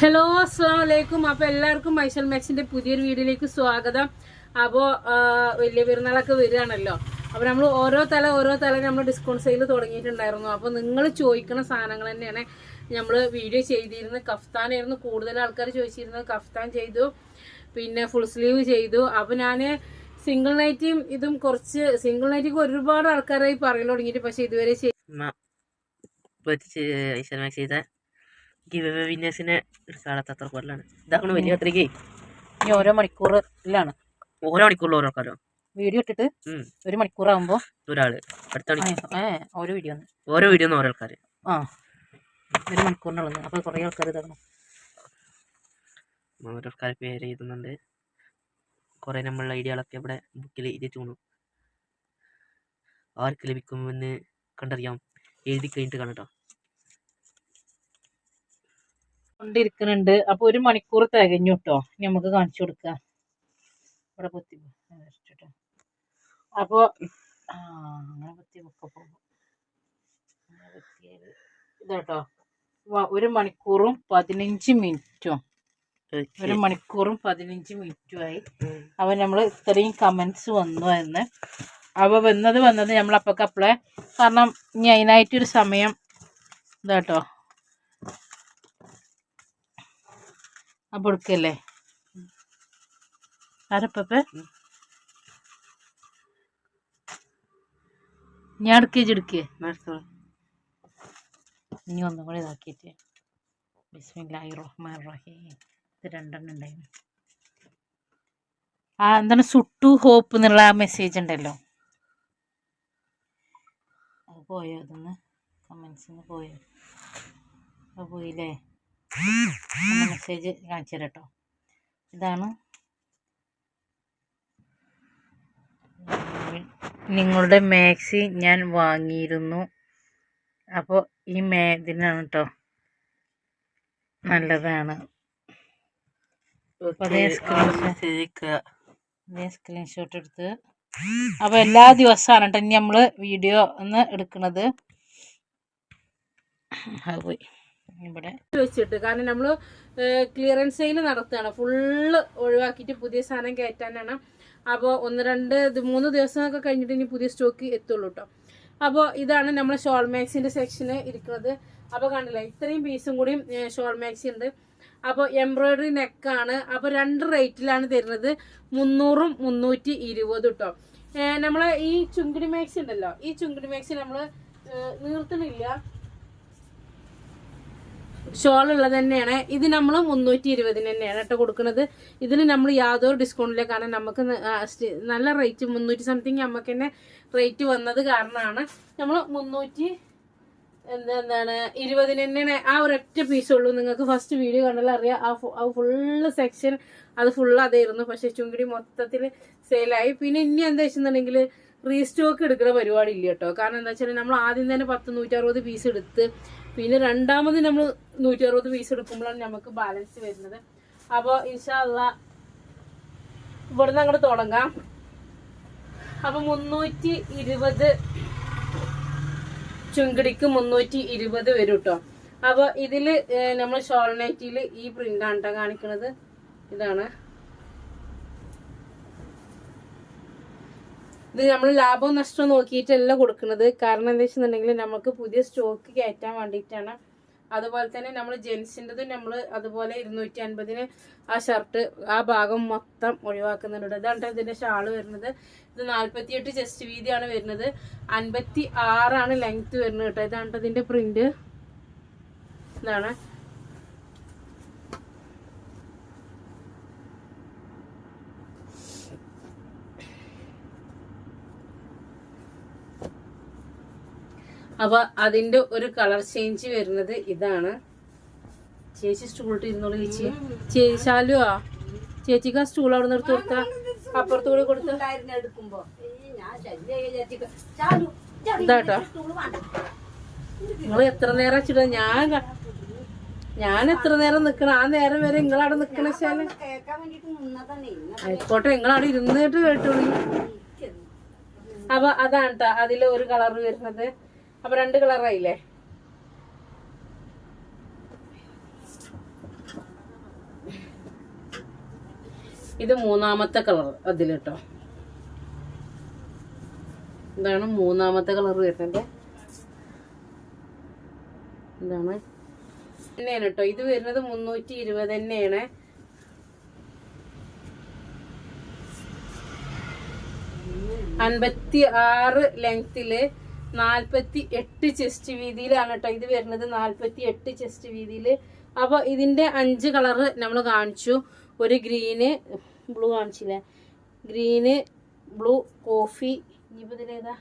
Hello അസ്സാം വലൈക്കും അപ്പോൾ എല്ലാവർക്കും മൈസൽ മാക്സിന്റെ പുതിയൊരു വീഡിയോയിലേക്ക് സ്വാഗതം. അപ്പോൾ വലിയ പെരുന്നാളൊക്കെ വരികയാണല്ലോ. അപ്പോൾ നമ്മൾ ഓരോ തല ഓരോ തല നമ്മൾ ഡിസ്കൗണ്ട് സെയിൽ തുടങ്ങിയിട്ടുണ്ടായിരുന്നു. അപ്പോൾ നിങ്ങൾ ചോദിക്കുന്ന സാധനങ്ങൾ തന്നെയാണ് നമ്മൾ വീഡിയോ ചെയ്തിരുന്നത്. കഫ്താനായിരുന്നു കൂടുതൽ ആൾക്കാർ ചോദിച്ചിരുന്നത് കഫ്താൻ ചെയ്തു. പിന്നെ ഫുൾ സ്ലീവ് ചെയ്തു. അപ്പോൾ ഞാൻ സിംഗിൾ നൈറ്റിയും ഇതും കുറച്ച് സിംഗിൾ നൈറ്റിക്ക് ഒരുപാട് ആൾക്കാരായി പറയാൻ തുടങ്ങിയിട്ട് പക്ഷേ ഇതുവരെ ചെയ്ത ഗിവ് വിന്നേഴ്സിനെ എടുക്കാത്ത അത്ര കൊല്ലാണ്. ഇതാക്കണ വലിയ അത്രയ്ക്ക് ഇനി ഓരോ മണിക്കൂറിലാണ്. ഓരോ മണിക്കൂറിൽ ഓരോ ആൾക്കാരോ? വീഡിയോ ഇട്ടിട്ട്. ഒരു മണിക്കൂറാകുമ്പോൾ ഒരാൾ അടുത്ത മണിക്കൂർ ഏ ഓരോ വീഡിയോ ഓരോ വീഡിയോ ഓരോ ആൾക്കാർ ആ ഒരു മണിക്കൂറിനുള്ളത് അപ്പോൾ കുറേ ആൾക്കാർ ഇതാകണം ഓരോ ആൾക്കാർ പേര് എഴുതുന്നുണ്ട്. കുറേ നമ്മളുടെ ഐഡിയകളൊക്കെ ഇവിടെ ബുക്കിൽ എഴുതിയിട്ട് ആർക്ക് ലഭിക്കുമെന്ന് കണ്ടറിയാം. എഴുതി കഴിഞ്ഞിട്ട് കാണട്ടോ. കൊണ്ടിരിക്കുന്നുണ്ട്. അപ്പോൾ ഒരു മണിക്കൂർ തികഞ്ഞു കേട്ടോ ഇനി നമുക്ക് കാണിച്ചു കൊടുക്കാം. ഇവിടെ പൊത്തി വെച്ചിട്ടോ. അപ്പോൾ ആ അങ്ങനെ പൊത്തി ഒക്കെ പോകും. ഇതാട്ടോ. ഒരു മണിക്കൂറും പതിനഞ്ച് മിനിറ്റും. ഒരു മണിക്കൂറും പതിനഞ്ച് മിനിറ്റുമായി അപ്പോൾ നമ്മൾ ഇത്രയും കമന്റ്സ് വന്നു എന്ന്. അവ വന്നത് വന്നത് അപ്പളെ കാരണം ഇനി അതിനായിട്ടൊരു സമയം ഇതാട്ടോ. അപ്പോൾ എടുക്കല്ലേ ആരപ്പേ ഞാൻ എടുക്കേ എടുക്കേ. ഇനി ഒന്നും കൂടി ഇതാക്കിയിട്ട്. ബിസ്മില്ലാഹി റഹ്മാൻ റഹീം ഇത് രണ്ടെണ്ണം ഉണ്ടായിരുന്നു ആ എന്താണ് സുട്ടു ഹോപ്പ് എന്നുള്ള ആ മെസ്സേജ് ഉണ്ടല്ലോ? അത് പോയോ? അതൊന്ന് കമൻസിന്ന് പോയോ? അത് പോയില്ലേ? മെസ്സേജ് കാണിച്ചു തരാം കേട്ടോ ഇതാണ് നിങ്ങളുടെ മാക്സി ഞാൻ വാങ്ങിയിരുന്നു. അപ്പോൾ ഈ മേ ഇതിനാണ് കേട്ടോ നല്ലതാണ്. അതേ സ്ക്രീൻഷോട്ട് എടുത്ത്. അപ്പോൾ എല്ലാ ദിവസമാണ് കേട്ടോ ഇനി നമ്മൾ വീഡിയോ ഒന്ന് എടുക്കുന്നത് അത് പോയി. ഇവിടെ. വെച്ചിട്ട്. കാരണം നമ്മൾ ക്ലിയറൻസ് സെയിൽ നടത്തുകയാണ്. ഫുള്ള് ഒഴിവാക്കിയിട്ട് പുതിയ സാധനം കയറ്റാനാണ്. അപ്പോൾ ഒന്ന് രണ്ട് ഇത് മൂന്ന് ദിവസമൊക്കെ കഴിഞ്ഞിട്ട് ഇനി പുതിയ സ്റ്റോക്ക് എത്തുള്ളൂ കേട്ടോ അപ്പോൾ ഇതാണ് നമ്മൾ ഷോൾ മാക്സിന്റെ സെക്ഷന് ഇരിക്കുന്നത്. അപ്പോൾ കണ്ടില്ലേ ഇത്രയും പീസും കൂടി ഷോൾ മാക്സി ഉണ്ട്. അപ്പോൾ എംബ്രോയിഡറി നെക്കാണ് അപ്പോൾ രണ്ട് റേറ്റിലാണ് തരുന്നത്. മുന്നൂറും മുന്നൂറ്റി ഇരുപതും കേട്ടോ നമ്മളെ ഈ ചുങ്കിടി മാക്സി ഉണ്ടല്ലോ ഈ ചുങ്കിടി മാക്സി നമ്മൾ നീർത്തണില്ല. ഷോൾ ഉള്ളത് തന്നെയാണ്. ഇത് നമ്മൾ മുന്നൂറ്റി ഇരുപതിന് തന്നെയാണ് കേട്ടോ കൊടുക്കുന്നത്. ഇതിന് നമ്മൾ യാതൊരു ഡിസ്കൗണ്ടില്ല കാരണം നമുക്ക് നല്ല റേറ്റ് മുന്നൂറ്റി സംതിങ് നമുക്ക് തന്നെ റേറ്റ് വന്നത് കാരണമാണ്. നമ്മൾ മുന്നൂറ്റി എന്താ എന്താണ് ഇരുപതിന് തന്നെയാണ് ആ ഒരൊറ്റ ഉള്ളൂ. നിങ്ങൾക്ക് ഫസ്റ്റ് വീഡിയോ കണ്ടാൽ അറിയാം. ആ ആ ഫുള്ള് സെക്ഷൻ അത് ഫുള്ള് അതായിരുന്നു. പക്ഷെ ചുങ്കിടി മൊത്തത്തിൽ സെയിലായി പിന്നെ ഇനി എന്താ വെച്ചിട്ടുണ്ടെങ്കിൽ റീസ്റ്റോക്ക് എടുക്കുന്ന പരിപാടി ഇല്ല കേട്ടോ. കാരണം എന്താ വെച്ചാൽ നമ്മൾ ആദ്യം തന്നെ പത്ത് നൂറ്ററുപത് പീസ് എടുത്ത് പിന്നെ രണ്ടാമത് നമ്മൾ നൂറ്റി അറുപത് പീസ് എടുക്കുമ്പോഴാണ് നമുക്ക് ബാലൻസ് വരുന്നത്. അപ്പോൾ ഇൻഷാല്ല ഇവിടുന്ന് അങ്ങോട്ട് തുടങ്ങാം. അപ്പൊ മുന്നൂറ്റി ഇരുപത് ചുങ്കിടിക്ക് മുന്നൂറ്റി ഇരുപത് വരും കേട്ടോ അപ്പൊ ഇതിൽ നമ്മൾ ഷോൾ ഈ പ്രിന്റ് ആണ് കാണിക്കുന്നത് ഇതാണ്. ഇത് നമ്മൾ ലാഭവും നഷ്ടവും നോക്കിയിട്ടല്ല കൊടുക്കുന്നത്. കാരണം എന്താ വെച്ചിട്ടുണ്ടെങ്കിൽ നമുക്ക് പുതിയ സ്റ്റോക്ക് കയറ്റാൻ വേണ്ടിയിട്ടാണ്. അതുപോലെ തന്നെ നമ്മൾ ജെൻസിന്റെതും നമ്മൾ അതുപോലെ ഇരുന്നൂറ്റി അൻപതിന് ആ ഷർട്ട് ആ ഭാഗം മൊത്തം ഒഴിവാക്കുന്നുണ്ട്. ഇതാണ് ഇതിന്റെ ഷാൾ വരുന്നത്. ഇത് നാൽപ്പത്തി എട്ട് ചെസ്റ്റ് വീതിയാണ് വരുന്നത്. അൻപത്തി ആറാണ് ലെങ്ത്ത് വരുന്നത് കേട്ടോ. ഇതാണ് ഇതിന്റെ പ്രിന്റ് ഇതാണ്. അപ്പൊ അതിന്റെ ഒരു കളർ ചേഞ്ച് വരുന്നത് ഇതാണ്. ചേച്ചി സ്റ്റൂളിട്ട് ഇരുന്നോളൂ ചേച്ചി. ചേച്ചി ശാലുവാ. ചേച്ചിക്ക് ആ സ്റ്റൂൾ അവിടെ നിർത്തി കൊടുത്ത. അപ്പുറത്ത് കൂടി കൊടുത്ത. ഇതാട്ടോ. നിങ്ങൾ എത്ര നേരം വെച്ചിട്ട് ഞാൻ ഞാൻ എത്ര നേരം നിക്കണം? ആ നേരം വരെ നിങ്ങളവിടെ നിക്കണ ശാല. ആയിക്കോട്ടെ നിങ്ങളവിടെ ഇരുന്നിട്ട് കേട്ടോളൂ. അപ്പൊ അതാണ് ട്ടോ അതിൽ ഒരു കളർ വരുന്നത്. അപ്പൊ രണ്ട് കളറായില്ലേ? ഇത് മൂന്നാമത്തെ കളർ അതിൽ കേട്ടോ ഇതാണ് മൂന്നാമത്തെ കളർ വരുന്നത്. ഇതാണ്. തന്നെയാണ് കേട്ടോ ഇത് വരുന്നത് മുന്നൂറ്റി ഇരുപത് തന്നെയാണ്. അൻപത്തി ആറ് ലെങ്തിൽ നാൽപ്പത്തി എട്ട് ചെസ്റ്റ് വീതിയിലാണ് കേട്ടോ ഇത് വരുന്നത്. നാൽപ്പത്തി എട്ട് ചെസ്റ്റ് വീതിയിൽ അപ്പോൾ ഇതിന്റെ അഞ്ച് കളറ് നമ്മൾ കാണിച്ചു. ഒരു ഗ്രീന് ബ്ലൂ കാണിച്ചില്ലേ? Green blue coffee. ഇനിയിപ്പോൾ ഇതിലേതാ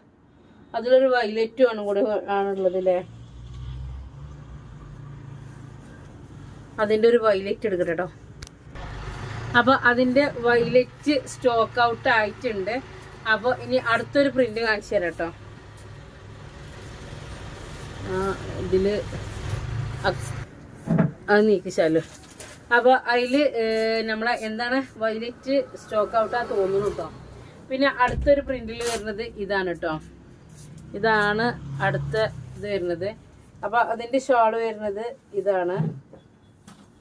അതിലൊരു വൈലറ്റും ആണ് കൂടെ ആണുള്ളത് അല്ലേ അതിന്റെ ഒരു വൈലറ്റ് എടുക്കട്ടെ കേട്ടോ അപ്പൊ അതിന്റെ വൈലറ്റ് സ്റ്റോക്ക് ഔട്ട് ആയിട്ടുണ്ട്. അപ്പോൾ ഇനി അടുത്തൊരു പ്രിന്റ് കാണിച്ചു തരാം കേട്ടോ ആ ഇതിൽ അത് നീക്കിച്ചാലോ. അപ്പൊ അതിൽ ഏർ, നമ്മളെ എന്താണ് വൈലറ്റ് സ്റ്റോക്ക് ഔട്ടാ തോന്നുന്നു കേട്ടോ പിന്നെ അടുത്തൊരു പ്രിന്റിൽ വരുന്നത് ഇതാണ് കേട്ടോ ഇതാണ് അടുത്ത ഇത് വരുന്നത്. അപ്പൊ അതിന്റെ ഷോൾ വരുന്നത് ഇതാണ്.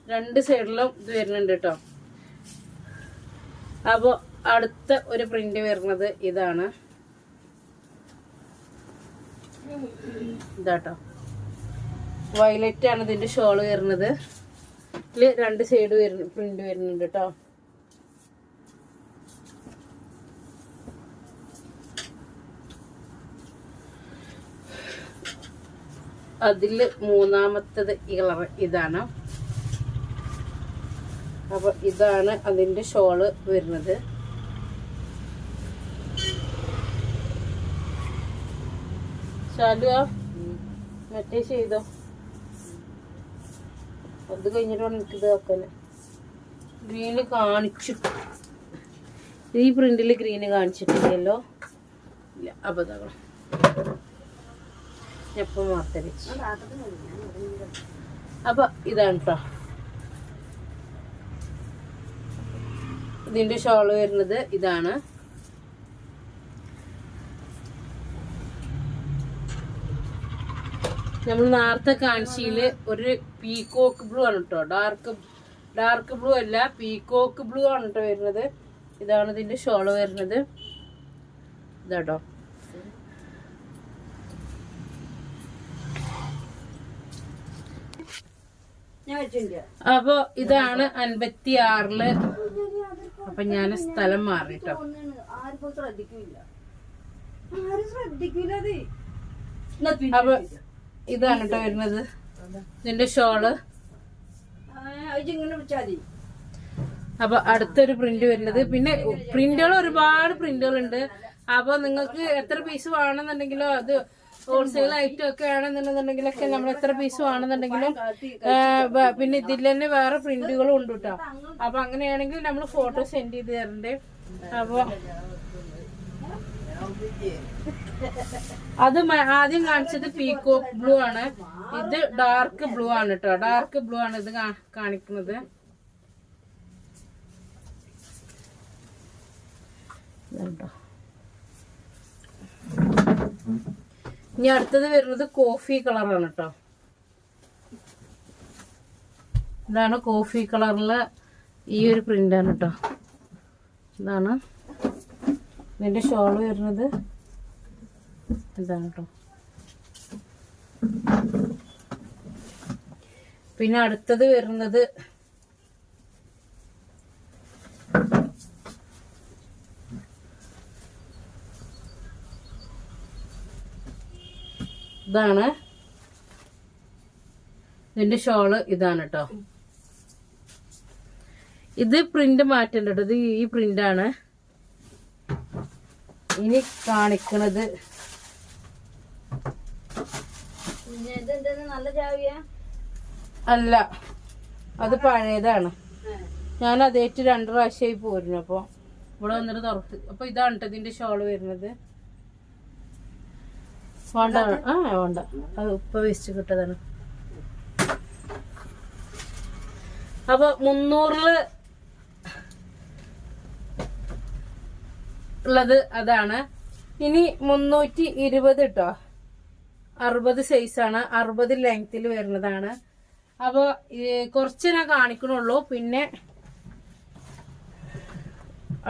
രണ്ട് സൈഡിലും ഇത് വരുന്നുണ്ട് കേട്ടോ അപ്പോൾ അടുത്ത ഒരു പ്രിന്റ് വരുന്നത് ഇതാണ്. ഇതാട്ടോ. വയലറ്റ് ആണ് ഇതിന്റെ ഷോൾ വരുന്നത്. ഇതിൽ രണ്ട് സൈഡ് വരുന്ന പ്രിന്റ് വരുന്നുണ്ട് കേട്ടോ അതിൽ മൂന്നാമത്തത് ഇളവ് ഇതാണ്. അപ്പൊ ഇതാണ് അതിന്റെ ഷോൾ വരുന്നത്. ശാലുവാ മറ്റേ ചെയ്തോ. അത് കഴിഞ്ഞിട്ടാണ് എനിക്കിത് വെക്കാന് ഗ്രീന് കാണിച്ചു. ഈ പ്രിന്റിൽ ഗ്രീന് കാണിച്ചിട്ടില്ലല്ലോ? ഇല്ല ഇതാകണം എപ്പം വാർത്തരിച്ചു അപ്പൊ ഇതാണ് കേട്ടോ ഇതിന്റെ ഷോൾ വരുന്നത് ഇതാണ്. നമ്മൾ നേരത്തെ കാണിച്ചതിൽ ഒരു പീകോക്ക് ബ്ലൂ ആണ് കേട്ടോ ഡാർക്ക് ഡാർക്ക് ബ്ലൂ അല്ല പീകോക്ക് ബ്ലൂ ആണ് കേട്ടോ വരുന്നത്. ഇതാണ് ഇതിന്റെ ഷോൾ വരുന്നത്. ഇതാട്ടോ. അപ്പൊ ഇതാണ് അൻപത്തി ആറിൽ അപ്പൊ ഞാൻ സ്ഥലം മാറിട്ടോ. അപ്പൊ ഇതാണ് കേട്ടോ വരുന്നത്. ഇതിന്റെ ഷോൾ. അപ്പൊ അടുത്തൊരു പ്രിന്റ് വരുന്നത്. പിന്നെ പ്രിന്റുകൾ ഒരുപാട് പ്രിന്റുകൾ ഉണ്ട്. അപ്പൊ നിങ്ങൾക്ക് എത്ര പീസ് വേണമെന്നുണ്ടെങ്കിലോ അത് ഹോൾസെയിൽ ഐറ്റം ഒക്കെ ആണെന്നുണ്ടെങ്കിലൊക്കെ നമ്മൾ എത്ര പീസ് വേണമെന്നുണ്ടെങ്കിലും പിന്നെ ഇതിൽ തന്നെ വേറെ പ്രിന്റുകളും ഉണ്ട് കേട്ടോ. അപ്പൊ അങ്ങനെയാണെങ്കിൽ നമ്മൾ ഫോട്ടോ സെൻഡ് ചെയ്ത് തരണ്ടേ. അപ്പൊ അത് ആദ്യം കാണിച്ചത് പീക്കോക്ക് ബ്ലൂ ആണ്. ഇത് ഡാർക്ക് ബ്ലൂ ആണ് കേട്ടോ ഡാർക്ക് ബ്ലൂ ആണ് ഇത് കാണിക്കുന്നത്. ഇനി അടുത്തത് വരുന്നത് കോഫി കളറാണ് കേട്ടോ ഇതാണ് കോഫി കളറിലെ ഈ ഒരു പ്രിന്റാണ് കേട്ടോ ഇതാണ് ഇതിന്റെ ഷോൾ വരുന്നത്. ഇതാണ് പിന്നെ അടുത്തത് വരുന്നത് ഇതാണ്. ഇതിന്റെ ഷോൾ ഇതാണ് കേട്ടോ ഇത് പ്രിന്റ് മാറ്റേണ്ടത് ഈ പ്രിന്റാണ് ഇനി കാണിക്കണത് അല്ല അത് പഴയതാണ്. ഞാൻ അതേറ്റ് രണ്ട് പ്രാവശ്യമായി പോരുന്നു അപ്പൊ ഇവിടെ വന്നിട്ട് തുറക്ക്. അപ്പൊ ഇതാണ് കേട്ടോ ഇതിന്റെ ഷോൾ വരുന്നത്. വേണ്ട ആ വേണ്ട. അത് ഉപ്പ വെച്ച് കിട്ടതാണ് അപ്പൊ മുന്നൂറിൽ ഉള്ളത് അതാണ്. ഇനി മുന്നൂറ്റി ഇരുപത് കേട്ടോ അറുപത് സൈസാണ് അറുപത് ലെങ്ത്തിൽ വരുന്നതാണ്. അപ്പോൾ കുറച്ച് ഞാൻ കാണിക്കണുള്ളൂ. പിന്നെ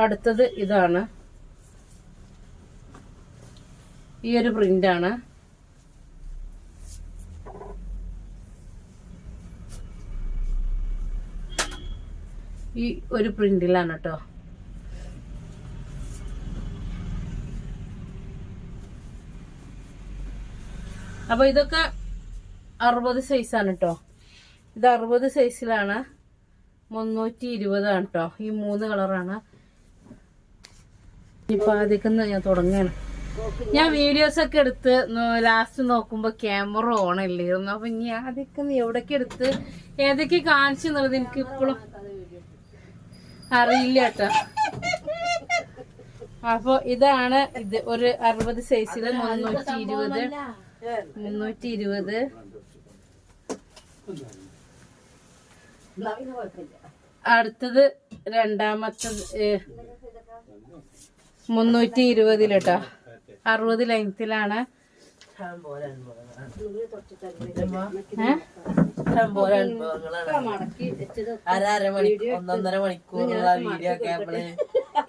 അടുത്തത് ഇതാണ്. ഈ ഒരു പ്രിന്റാണ് ഈ ഒരു പ്രിന്റിലാണ് കേട്ടോ അപ്പൊ ഇതൊക്കെ അറുപത് സൈസാണ് കേട്ടോ ഇത് അറുപത് സൈസിലാണ് മുന്നൂറ്റി ഇരുപതാണ് കേട്ടോ ഈ മൂന്ന് കളറാണ് ഇപ്പൊ ആദ്യം ഞാൻ തുടങ്ങാണ്. ഞാൻ വീഡിയോസ് ഒക്കെ എടുത്ത് ലാസ്റ്റ് നോക്കുമ്പോ ക്യാമറ ഓൺ അല്ലായിരുന്നു അപ്പൊ ഇനി ആദ്യമൊക്കെ എവിടൊക്കെ എടുത്ത് ഏതൊക്കെ കാണിച്ചു എന്നുള്ളത് എനിക്ക് ഇപ്പോഴും അറിയില്ല കേട്ടോ അപ്പൊ ഇതാണ് ഇത് ഒരു അറുപത് സൈസിൽ മുന്നൂറ്റി ഇരുപത്. മുന്നൂറ്റി ഇരുപത് അടുത്തത് രണ്ടാമത്തത് മുന്നൂറ്റി ഇരുപതിലട്ടോ അറുപത് ലെങ്ത്തിലാണ്.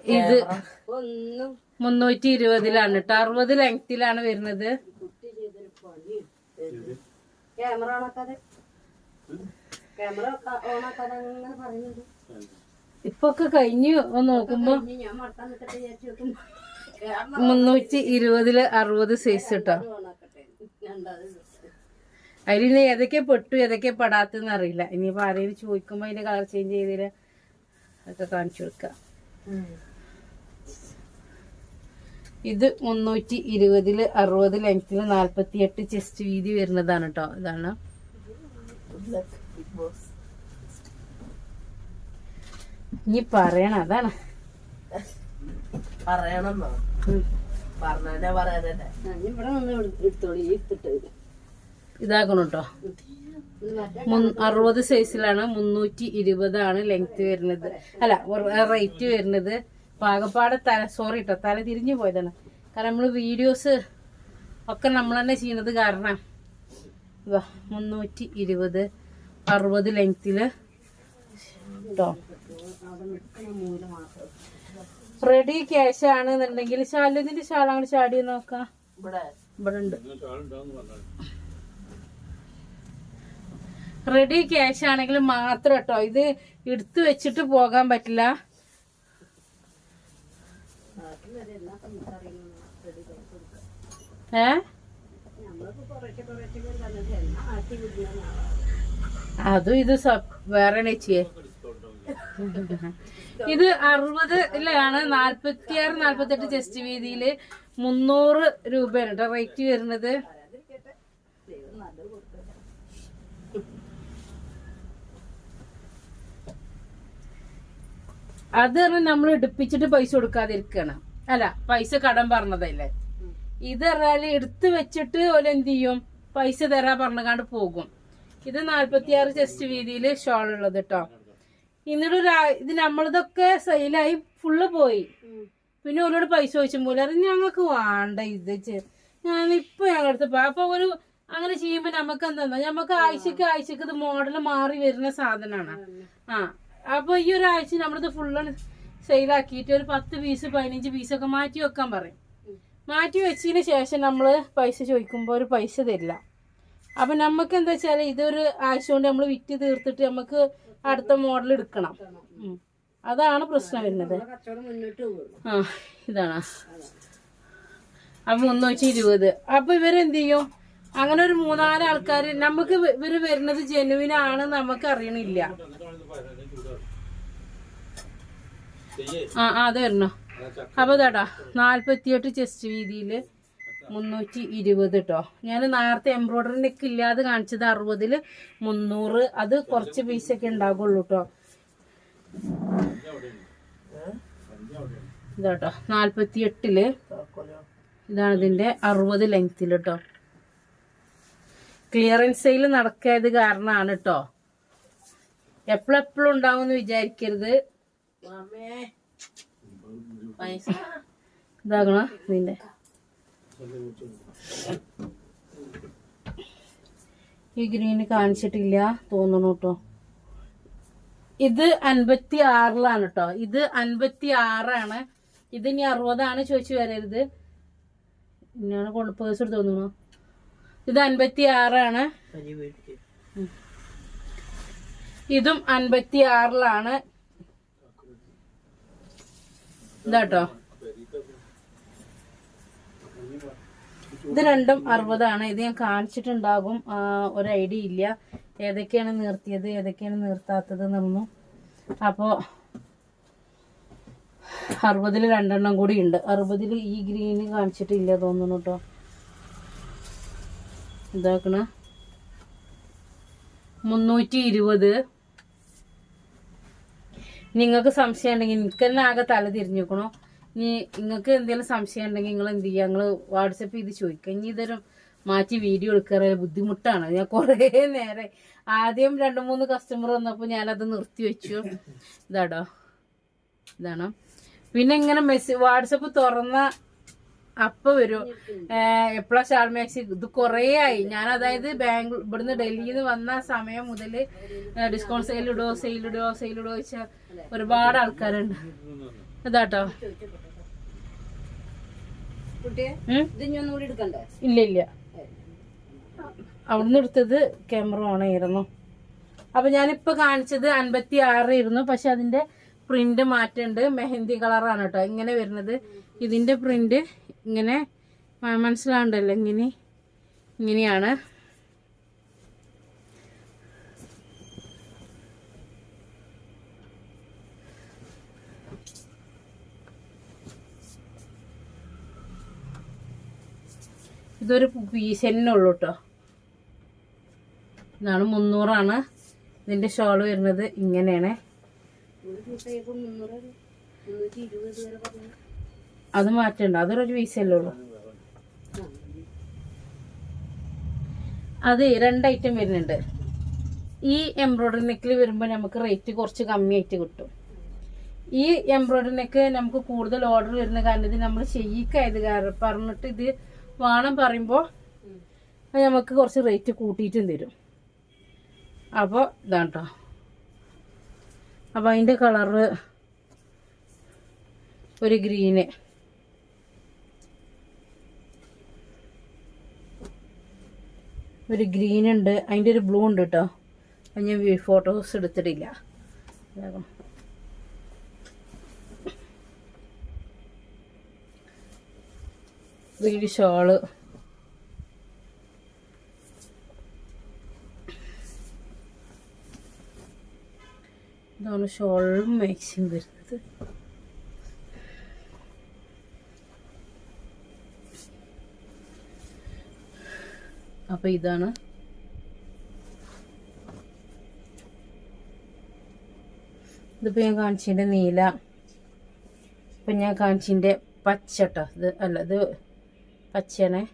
ഇത് മുന്നൂറ്റി ഇരുപതിലാണ് കേട്ടോ അറുപത് ലെങ്ത്തിലാണ് അനുഭവങ്ങളാണ് ക്യാമറ കേട്ടോ അറുപത് ലെങ്ത്തിലാണ് വരുന്നത് ഇപ്പൊ ഒക്കെ കഴിഞ്ഞു നോക്കുമ്പോ മുന്നൂറ്റി ഇരുപതിൽ അറുപത് സൈസ് കേട്ടോ അതിൽ ഏതൊക്കെ പെട്ടു ഏതൊക്കെ പെടാത്തെന്ന് അറിയില്ല. ഇനിയിപ്പോ ആരെങ്കിലും ചോദിക്കുമ്പോ അതിന്റെ കളർ ചേഞ്ച് ചെയ്തില്ല അതൊക്കെ കാണിച്ചു കൊടുക്കാം. ഇത് മുന്നൂറ്റി ഇരുപതിൽ അറുപത് ലെങ്ത്തിൽ നാല്പത്തി എട്ട് ചെസ്റ്റ് വീതി വരുന്നതാണ് കേട്ടോ ഇതാണ്. ഇനി പറയണം. അതാണ്. ഇതാക്കണം കേട്ടോ അറുപത് സൈസിലാണ് മുന്നൂറ്റി ഇരുപതാണ് ലെങ്ത് വരുന്നത്. അല്ല റേറ്റ് വരുന്നത് പാകപ്പാടെ തല സോറി കേട്ടോ തല തിരിഞ്ഞു പോയതാണ്. കാരണം നമ്മൾ വീഡിയോസ് ഒക്കെ നമ്മൾ തന്നെ ചെയ്യുന്നത് കാരണം മുന്നൂറ്റി ഇരുപത് അറുപത് ലെങ്തിൽ കേട്ടോ റെഡി ക്യാഷ് ആണെന്നുണ്ടെങ്കിൽ ശാലിന്റെ ഷാൾ അങ്ങോട്ട് ചാടി നോക്കാം. ഇവിടെ. ഇവിടെ ഉണ്ട്. റെഡി ക്യാഷ് ആണെങ്കിൽ മാത്രം കേട്ടോ ഇത് എടുത്തു വെച്ചിട്ട് പോകാൻ പറ്റില്ല. അതും ഇത് വേറെ ചേച്ചിയെ ഇത് അറുപതിലാണ് നാല്പത്തി ആറ് നാല്പത്തെട്ട് ചെസ്റ്റ് വീതിയിൽ മുന്നൂറ് രൂപയാണ് കേട്ടോ റേറ്റ് വരുന്നത്. അത് നമ്മൾ എടുപ്പിച്ചിട്ട് പൈസ കൊടുക്കാതിരിക്കണം. അല്ല പൈസ കടം പറഞ്ഞതല്ലേ? ഇത് പറഞ്ഞാൽ എടുത്തു വെച്ചിട്ട് ഓല എന്ത് ചെയ്യും? പൈസ തരാ പറഞ്ഞാണ്ട് പോകും. ഇത് നാല്പത്തിയാറ് ചെസ്റ്റ് വീതിയിൽ ഷോൾ ഉള്ളത് കേട്ടോ എന്നിട്ട് ഒരു ഇത് നമ്മളിതൊക്കെ സെയിലായി ഫുള്ള് പോയി. പിന്നെ ഓരോട് പൈസ ചോദിച്ചുമ്പോൾ അത് ഞങ്ങൾക്ക് വേണ്ട ഇത് ഞാൻ ഞാനിപ്പോ ഞങ്ങളടുത്ത് പോയി. അപ്പൊ ഒരു അങ്ങനെ ചെയ്യുമ്പോ നമുക്ക് എന്താ നമുക്ക് ആഴ്ചക്ക് ആഴ്ചക്ക് ഇത് മോഡൽ മാറി വരുന്ന സാധനമാണ് ആ അപ്പൊ ഈ ഒരാഴ്ച നമ്മളിത് ഫുള്ള് സെയിലാക്കിയിട്ട് ഒരു പത്ത് പീസ് പതിനഞ്ച് പീസൊക്കെ മാറ്റി വെക്കാൻ പറയും. മാറ്റി വെച്ചതിന് ശേഷം നമ്മൾ പൈസ ചോദിക്കുമ്പോൾ ഒരു പൈസ തരില്ല. അപ്പൊ നമുക്ക് എന്താ വെച്ചാൽ ഇതൊരു ആഴ്ച കൊണ്ട് നമ്മൾ വിറ്റ് തീർത്തിട്ട് നമുക്ക് അടുത്ത മോഡൽ എടുക്കണം. അതാണ് പ്രശ്നം വരുന്നത്. ആ ഇതാണ്. അപ്പൊ മുന്നൂറ്റി ഇരുപത്. അപ്പൊ ഇവരെന്ത് ചെയ്യും? അങ്ങനെ ഒരു മൂന്നാൽ ആൾക്കാർ നമുക്ക് ഇവ- ഇവർ വരുന്നത് ജെനുവിനാണ് നമുക്ക് അറിയണില്ല. ആ ആ അത് വരണോ? അപ്പൊ ഇതാട്ടോ നാല്പത്തി എട്ട് ചെസ്റ്റ് വീതിയിൽ മുന്നൂറ്റി ഇരുപത് കേട്ടോ ഞാൻ നേരത്തെ എംബ്രോയിഡറിന്റെ ഒക്കെ ഇല്ലാതെ കാണിച്ചത് അറുപതിൽ മുന്നൂറ്. അത് കുറച്ച് പീസൊക്കെ ഉണ്ടാകുള്ളൂ കേട്ടോ ഇതാട്ടോ നാൽപ്പത്തി എട്ടിൽ ഇതാണ് ഇതിന്റെ അറുപത് ലെങ്ത്തിൽ കേട്ടോ ക്ലിയറൻസ് സെയിൽ നടക്കായത് കാരണമാണ് കേട്ടോ എപ്പോഴെപ്പോഴും ഉണ്ടാവും എന്ന് വിചാരിക്കരുത്. പൈസ. നിന്റെ? ഈ ഗ്രീന് കാണിച്ചിട്ടില്ല തോന്നണു കേട്ടോ ഇത് അൻപത്തി ആറിലാണ് കേട്ടോ ഇത് അൻപത്തി ആറാണ് ഇത് ഇനി അറുപതാണ് ചോദിച്ചു വരരുത്. ഇന്നാണ് കൊണ്ട് പേഴ്സ് എടുത്ത് തോന്നുന്നു ഇത് അൻപത്തി ആറാണ് ഇതും അൻപത്തി ആറിലാണ് ഇതാട്ടോ. ഇത് രണ്ടും അറുപതാണ്. ഇത് ഞാൻ കാണിച്ചിട്ടുണ്ടാകും. ഒരു ഐഡിയ ഇല്ല. ഏതൊക്കെയാണ് നിർത്തിയത് ഏതൊക്കെയാണ് നിർത്താത്തത് എന്നൊന്നും അപ്പോൾ അറുപതിൽ രണ്ടെണ്ണം കൂടി ഉണ്ട്. അറുപതിൽ ഈ ഗ്രീന് കാണിച്ചിട്ടില്ല തോന്നുന്നു കേട്ടോ ഇതാക്കണ. മുന്നൂറ്റി ഇരുപത്. നിങ്ങൾക്ക് സംശയം ഉണ്ടെങ്കിൽ എനിക്ക് തന്നെ ആകെ തല തിരിഞ്ഞേക്കണോ ഇനി നിങ്ങൾക്ക് എന്തെങ്കിലും സംശയം ഉണ്ടെങ്കിൽ നിങ്ങൾ എന്ത് ചെയ്യുക നിങ്ങൾ വാട്സപ്പ് ചെയ്ത് ചോദിക്കുക ഇനി ഇതൊരു മാറ്റി വീഡിയോ എടുക്കാറ് ബുദ്ധിമുട്ടാണ്. ഞാൻ കുറേ നേരെ ആദ്യം രണ്ട് മൂന്ന് കസ്റ്റമർ വന്നപ്പോൾ ഞാനത് നിർത്തി വെച്ചു. ഇതാടോ. ഇതാണ്? പിന്നെ ഇങ്ങനെ മെസ്സേജ് വാട്സപ്പ് തുറന്ന അപ്പൊ വരും. എപ്പോഴാ ഷാൾ മാക്സി ഇത് കുറേ ആയി. ഞാൻ അതായത് ബാംഗ്ലൂർ ഇവിടുന്ന് ഡൽഹിയിൽ നിന്ന് വന്ന സമയം മുതൽ ഡിസ്കൗണ്ട് സെയിൽ ഇടോ സെയിൽ ഇടോ വെച്ചാൽ ഒരുപാട് ആൾക്കാരുണ്ട്. ഇതാട്ടോ? ഇല്ല ഇല്ല. അവിടുന്ന് എടുത്തത് ക്യാമറ ഓൺ ആയിരുന്നു. അപ്പൊ ഞാനിപ്പോ കാണിച്ചത് അൻപത്തി ആറ് ഇരുന്നു. പക്ഷെ അതിന്റെ പ്രിന്റ് മാറ്റുണ്ട്. മെഹന്തി കളറാണ് കേട്ടോ. ഇങ്ങനെ വരുന്നത്. ഇതിന്റെ പ്രിന്റ് ഇങ്ങനെ മനസ്സിലാണ്ടല്ലോ ഇങ്ങനെ ഇങ്ങനെയാണ്. ഇതൊരു പീസ് തന്നെ ഉള്ളു കേട്ടോ ഇതാണ് മുന്നൂറാണ്. ഇതിന്റെ ഷോൾ വരുന്നത് ഇങ്ങനെയാണ്. അത് മാറ്റണ്ട. അതൊരു പീസല്ലേ ഉള്ളു. അത് രണ്ട് ഐറ്റം വരുന്നുണ്ട്. ഈ എംബ്രോയ്ഡറി നെക്കിൽ വരുമ്പോൾ നമുക്ക് റേറ്റ് കുറച്ച് കമ്മിയായിട്ട് കിട്ടും. ഈ എംബ്രോയ്ഡറി നെക്ക് നമുക്ക് കൂടുതൽ ഓർഡർ വരുന്ന കാരണം ഇത് നമ്മൾ ചെയ്യിക്കായത് കാരണം പറഞ്ഞിട്ട് ഇത് വേണം പറയുമ്പോൾ നമുക്ക് കുറച്ച് റേറ്റ് കൂട്ടിയിട്ടും തരും. അപ്പോൾ ഇതാട്ടോ. അപ്പോൾ അതിന്റെ കളറ് ഒരു ഗ്രീന് ഒരു ഗ്രീൻ ഉണ്ട്. അതിന്റെ ഒരു ബ്ലൂ ഉണ്ട് കേട്ടോ അത് ഞാൻ ഫോട്ടോസ് എടുത്തിട്ടില്ല. ഇതിന്റെ ഷോൾ ഇതാണ് ഷോളും മാക്സിമം വരുന്നത്. അപ്പൊ ഇതാണ്. ഇതിപ്പോ ഞാൻ കാണിച്ചിന്റെ നീല. ഇപ്പൊ ഞാൻ കാണിച്ചിന്റെ പച്ച കേട്ടോ ഇത് അല്ല ഇത് പച്ചയാണേ.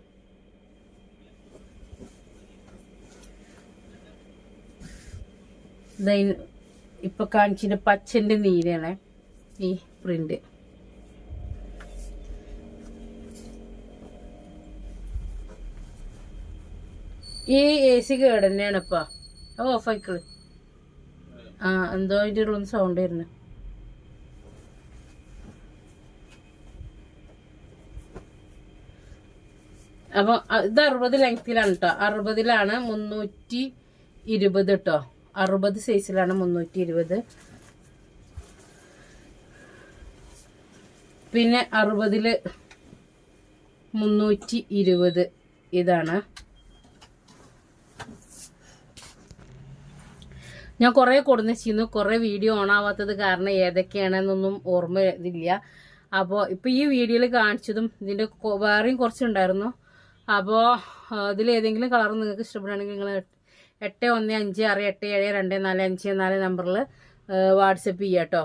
ഇതൈ- ഇപ്പൊ കാണിച്ചിന്റെ പച്ചന്റെ നീലയാണ് ഈ പ്രിന്റ്. ഈ എ സി കേട് തന്നെയാണ് ഇപ്പൊ. ഓഫ് ആയിക്കൾ ആ എന്തോ ഉള്ളിൽ സൗണ്ട് വരുന്നു. അപ്പൊ ഇത് അറുപത് ലെങ്തിലാണ് കേട്ടോ അറുപതിലാണ് മുന്നൂറ്റി ഇരുപത് കേട്ടോ അറുപത് സൈസിലാണ് മുന്നൂറ്റി ഇരുപത്. പിന്നെ അറുപതിൽ മുന്നൂറ്റി ഇരുപത് ഇതാണ്. ഞാൻ കുറേ കൊടുന്ന് ചെയ്യുന്നു കുറേ വീഡിയോ ഓൺ ആവാത്തത് കാരണം ഏതൊക്കെയാണെന്നൊന്നും ഓർമ്മ ഇതില്ല. അപ്പോൾ ഇപ്പോൾ ഈ വീഡിയോയിൽ കാണിച്ചതും ഇതിന്റെ വേറെയും കുറച്ചുണ്ടായിരുന്നു. അപ്പോൾ ഇതിൽ ഏതെങ്കിലും കളർ നിങ്ങൾക്ക് ഇഷ്ടപ്പെടുകയാണെങ്കിൽ നിങ്ങൾ എട്ട് ഒന്ന് അഞ്ച് ആറ് എട്ട് ഏഴ് രണ്ട് നാല് അഞ്ച് നാല് നമ്പറിൽ വാട്സപ്പ് ചെയ്യാം കേട്ടോ